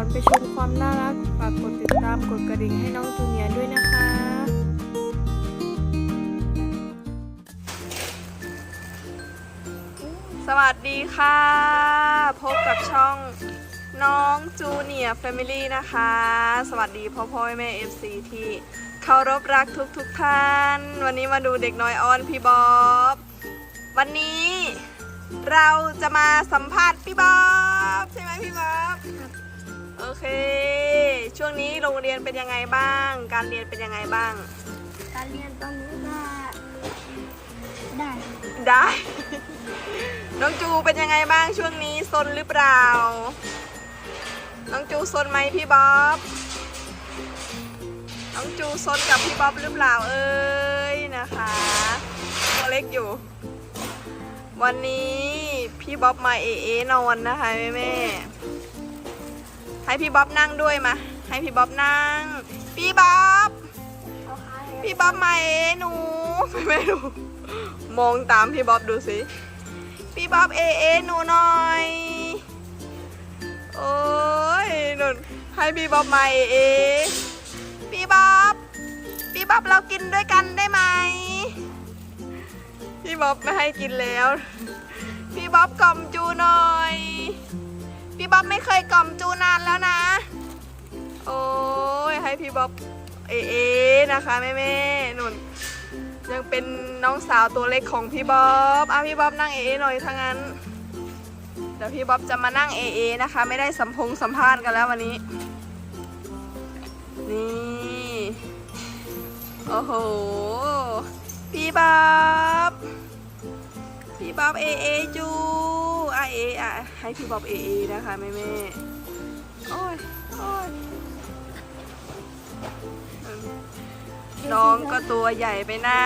ก่อนไปชมความน่ารักฝากกดติดตามกดกระดิ่งให้น้องจูเนียร์ด้วยนะคะ สวัสดีค่ะ พบกับช่องน้องจูเนียร์แฟมิลี่นะคะ สวัสดีพ่อพ่อแม่เอฟซีที่เคารพรักทุกทุกท่าน วันนี้มาดูเด็กน้อยออนพี่บ๊อบ วันนี้เราจะมาสัมภาษณ์พี่บ๊อบ ใช่ไหมพี่บ๊อบ เค ช่วงนี้โรงเรียนเป็นยังไงบ้าง การเรียนเป็นยังไงบ้าง การเรียนตอนนี้ก็ได้ ได้ น้องจูเป็นยังไงบ้างช่วงนี้ซนหรือเปล่า น้องจูซนไหมพี่บ๊อบ น้องจูซนกับพี่บ๊อบหรือเปล่าเอ้ยนะคะตัวเล็กอยู่ วันนี้พี่บ๊อบมาเอเอนอนนะคะแม่แม่ๆ ให้พี่บ๊อบนั่งด้วยมา ให้พี่บ๊อบนั่ง พี่บ๊อบ พี่บ๊อบมาเอหนู ไม่รู้ มองตามพี่บ๊อบดูสิ พี่บ๊อบเอเอหนูหน่อย โอ้ยหนุนให้พี่บ๊อบมาเอเอ พี่บ๊อบ พี่บ๊อบเรากินด้วยกันได้ไหม พี่บ๊อบไม่ให้กินแล้ว พี่บ๊อบกล่อมจูหน่อย พี่บ๊อบไม่เคยกล่อมจูนานแล้วนะ โอ้ยให้พี่บ๊อบเอเอนะคะแม่แม่หนุนยังเป็นน้องสาวตัวเล็กของพี่บ๊อบอะพี่บ๊อบนั่งเอเอหน่อยถ้างั้นเดี๋ยวพี่บ๊อบจะมานั่งเอเอนะคะ ไม่ได้สัมพงสัมภาษณ์กันแล้ววันนี้ นี่โอ้โห พี่บ๊อบ บ๊อบเอเอจูอะเออะให้พี่บ๊อบเอเอนะคะแม่แม่โอ้ยโอ้ยน้องก็ตัวใหญ่ไปหน้า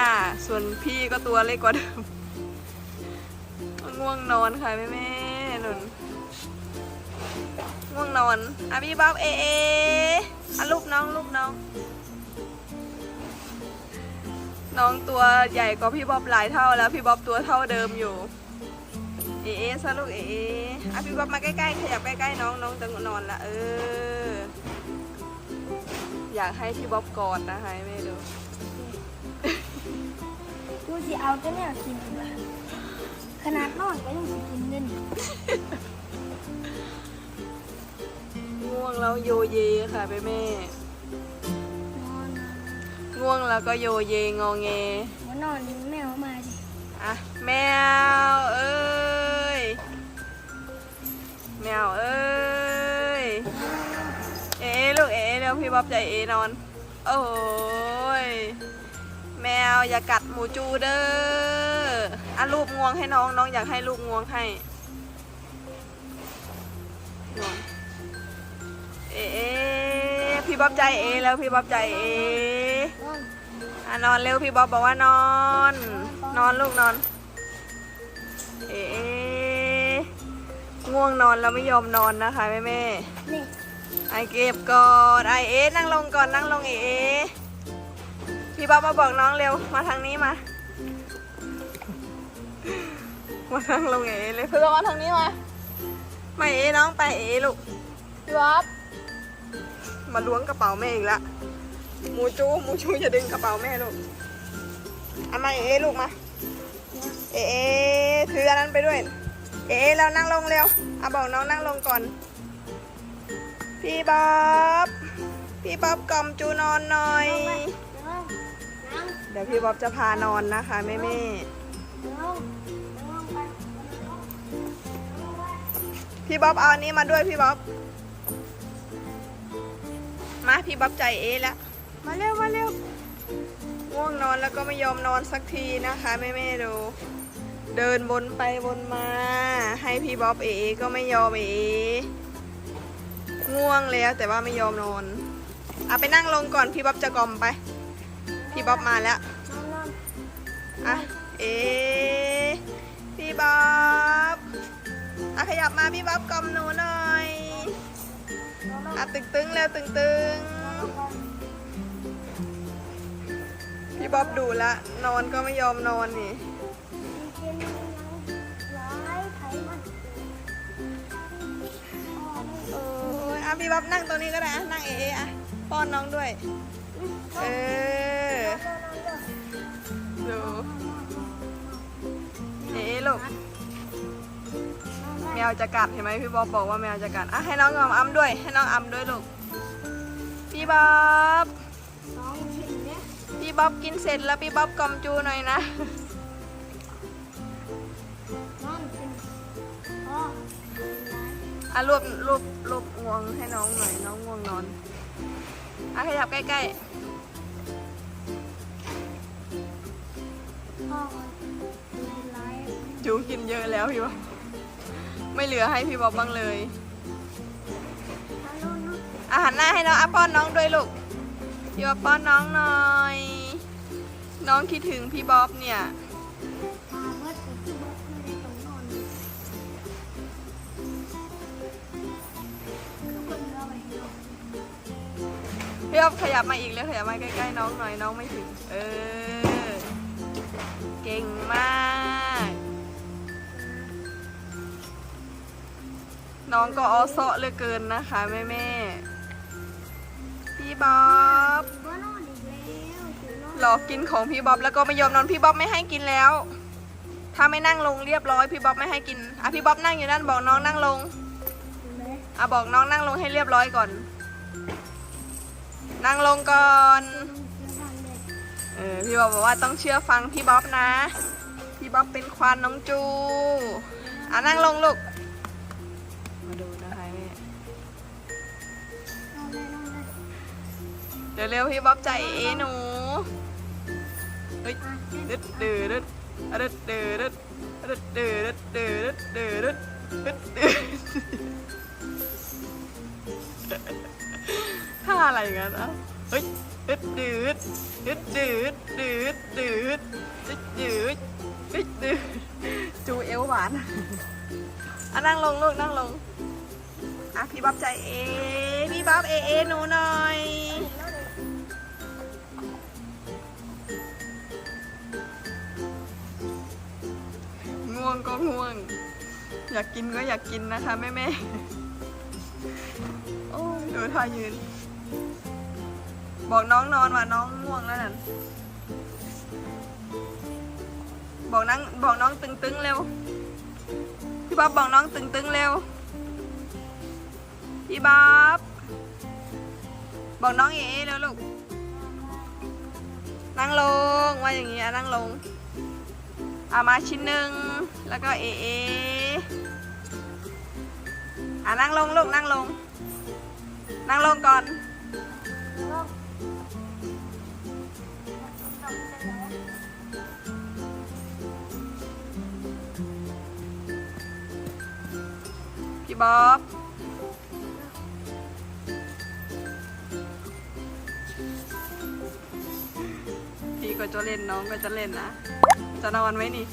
ส่วนพี่ก็ตัวเล็กกว่าเดิมง่วงนอนค่ะแม่แม่นุนง่วงนอนอะพี่บ๊อบเอเออะลูกน้องลูกน้อง น้องตัวใหญ่กว่าพี่บ๊อบหลายเท่าแล้ว พี่บ๊อบตัวเท่าเดิมอยู่ เอเอซะลูกเอเออะพี่บ๊อบมาใกล้ๆขยับใกล้ๆน้องน้องจะนอนละเออ อยากให้พี่บ๊อบกอดนะคะให้แม่ดูกูสิเอาแต่เนี่ยกินละขนาดนอนก็ยังสิกินเล่นง่วงแล้วโยเยค่ะแม่แม่นอน ง่วงแล้วก็โยเยงอแงว่านอนแมวมาดิอะแมวเอ้ยแมวเอ้ยเอ๋ลูกเอ๋เร็วพี่บ๊อบใจเอ๋นอน โอ้ยแมวอย่ากัดหมูจูเด้ออะรูปงวงให้น้องน้องอยากให้รูปงวงให้งวงเอ๋พี่บ๊อบใจเอ๋แล้วพี่บ๊อบใจเอ๋ นอนอะนอนเร็วพี่บ๊อบบอกว่านอน นอนลูกนอน เอ๊ะง่วงนอนแล้วไม่ยอมนอนนะคะแม่แม่นี่ๆไอเก็บก่อนไอเอ๊ะนั่งลงก่อนนั่งลงเอ๊ะพี่บ๊อบมาบอกน้องเร็วมาทางนี้มามานั่งลงเอ๊ะเลยพี่บ๊อบมาทางนี้มามาเอ๊ะน้องไปเอ๊ะลูกพี่บ๊อบมาล้วงกระเป๋าแม่อีกละ หมูจูหมูจูจะดึงกระเป๋าแม่ลูกเอามาเอ๋ลูกมา เอ๋ถืออันนั้นไปด้วย เอ๋เรานั่งลงเร็วเอาบอกน้องนั่งลงก่อน พี่บ๊อบพี่บ๊อบกล่อมจูนอนหน่อย เดี๋ยวพี่บ๊อบจะพานอนนะคะแม่แม่พี่บ๊อบเอาอันนี้มาด้วยพี่บ๊อบ มาพี่บ๊อบใจเอ๋แล้ว มาเร็วมาเร็วง่วงนอนแล้วก็ไม่ยอมนอนสักทีนะคะแม่แม่ๆดู เดินวนไปวนมา ให้พี่บ๊อบเอก็ไม่ยอมเอง่วงแล้วแต่ว่าไม่ยอมนอนเอาไปนั่งลงก่อนพี่บ๊อบจะกล่อมไป พี่บ๊อบมาแล้วนอนนอนอะเอพี่บ๊อบอะขยับมาพี่บ๊อบกล่อมหนูหน่อยนอนนอนอะตึงตึงๆแล้วตึงตึงๆ พี่บ๊อบดูละ นอนก็ไม่ยอมนอนนี่โอ้ยอะพี่บ๊อบนั่งตรงนี้ก็ได้อะนั่งเอเออะป้อนน้องด้วย เออ ดูเอเอลูกแมวจะกัดเห็นไหมพี่บ๊อบบอกว่าแมวจะกัดอะให้น้องออมอ้ำด้วย ให้น้องอ้ำด้วยลูกพี่บ๊อบ พี่บ๊อบกินเสร็จแล้วพี่บ๊อบกอมจูหน่อยนะ น้องชิมอ๋ออะรูปรูปรูปงวงให้น้องหน่อยน้องง่วงนอน อะขยับใกล้พ่อเป็นไรๆจูกินเยอะแล้วพี่บ๊อบไม่เหลือให้พี่บ๊อบบ้างเลย ฮัลโหลน้องอาหารหน้าให้น้องอะป้อนน้องด้วยลูกพี่บ๊อบป้อนน้องหน่อย น้องคิดถึงพี่บ๊อบเนี่ย พี่บ๊อฟขยับมาอีกแล้วขยับมาใกล้ๆน้องหน่อยน้องไม่ถึง เออ เก่งมาก น้องก็ออเซาะเหลือเกินนะคะแม่แม่พี่บ๊อบ หลอกกินของพี่บ๊อบแล้วก็ไม่ยอมนอนพี่บ๊อบไม่ให้กินแล้ว ถ้าไม่นั่งลงเรียบร้อยพี่บ๊อบไม่ให้กินอะพี่บ๊อบนั่งอยู่นั่นบอกน้องนั่งลงอะบอกน้องนั่งลงให้เรียบร้อยก่อน นั่งลงก่อนเออพี่บ๊อบบอกว่าต้องเชื่อฟังพี่บ๊อบนะ พี่บ๊อบเป็นควานน้องจูอะนั่งลงลูกมาดูนะคะแม่เดี๋ยวเร็วพี่บ๊อบใจเอหนู เฮ้ยอะเด็ดึดดดืดดึดดึดดืดดึดดืดดืดดืดดืดดืดดืดดืดท่าอะไรกันอะเฮ้ยดึดดืดดึดดืดดืดดืดดึดดืดดึดดืดจูเอวหวานอะนั่งลงลูกนั่งลงอะพี่บ๊อบใจเอพี่บ๊อบเอเอหนูหน่อย ง่วงก็ง่วง อยากกินก็อยากกินนะคะแม่แม่โอ้ยดูท่ายืน บอกน้องนอนว่าน้องง่วงแล้วนั่นบอกนั่งบอกน้องตึงตึงๆเร็ว พี่บ๊อบบอกน้องตึงตึงๆเร็ว พี่บ๊อบบอกน้องเอ๋เร็วลูก นั่งลงว่าอย่างงี้นั่งลง อามาชิ้นหนึ่งแล้วก็เอเออะนั่งลงลูกนั่งลง นั่งลงก่อน พี่บ๊อบ ก็จะเล่นน้องก็จะเล่นนะ จะนอนไหมนี่